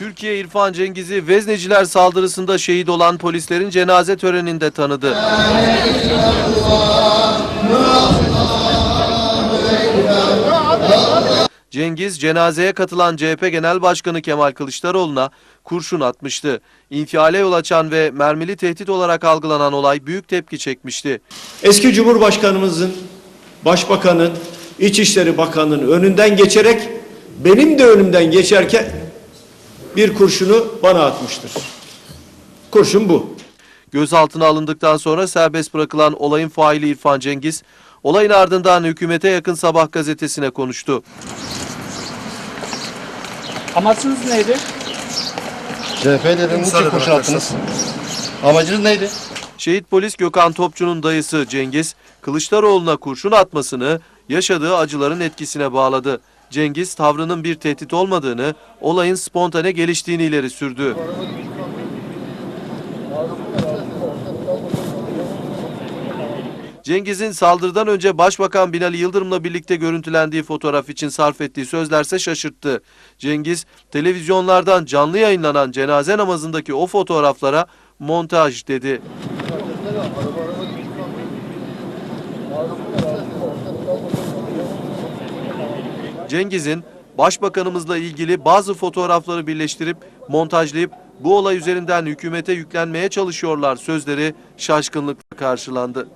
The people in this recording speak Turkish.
Türkiye İrfan Cengiz'i Vezneciler saldırısında şehit olan polislerin cenaze töreninde tanıdı. Cengiz cenazeye katılan CHP Genel Başkanı Kemal Kılıçdaroğlu'na kurşun atmıştı. İnfiale yol açan ve mermili tehdit olarak algılanan olay büyük tepki çekmişti. Eski Cumhurbaşkanımızın, Başbakanın, İçişleri Bakanı'nın önünden geçerek benim de önümden geçerken bir kurşunu bana atmıştır. Kurşun bu. Gözaltına alındıktan sonra serbest bırakılan olayın faili İrfan Cengiz, olayın ardından hükümete yakın Sabah gazetesine konuştu. Amaçınız neydi? CHP'lerin için kurşun attınız. Amacınız neydi? Şehit polis Gökhan Topçu'nun dayısı Cengiz, Kılıçdaroğlu'na kurşun atmasını yaşadığı acıların etkisine bağladı. Cengiz tavrının bir tehdit olmadığını, olayın spontane geliştiğini ileri sürdü. Cengiz'in saldırıdan önce Başbakan Binali Yıldırım'la birlikte görüntülendiği fotoğraf için sarf ettiği sözlerse şaşırttı. Cengiz, televizyonlardan canlı yayınlanan cenaze namazındaki o fotoğraflara montaj dedi. Cengiz'in başbakanımızla ilgili bazı fotoğrafları birleştirip montajlayıp bu olay üzerinden hükümete yüklenmeye çalışıyorlar sözleri şaşkınlıkla karşılandı.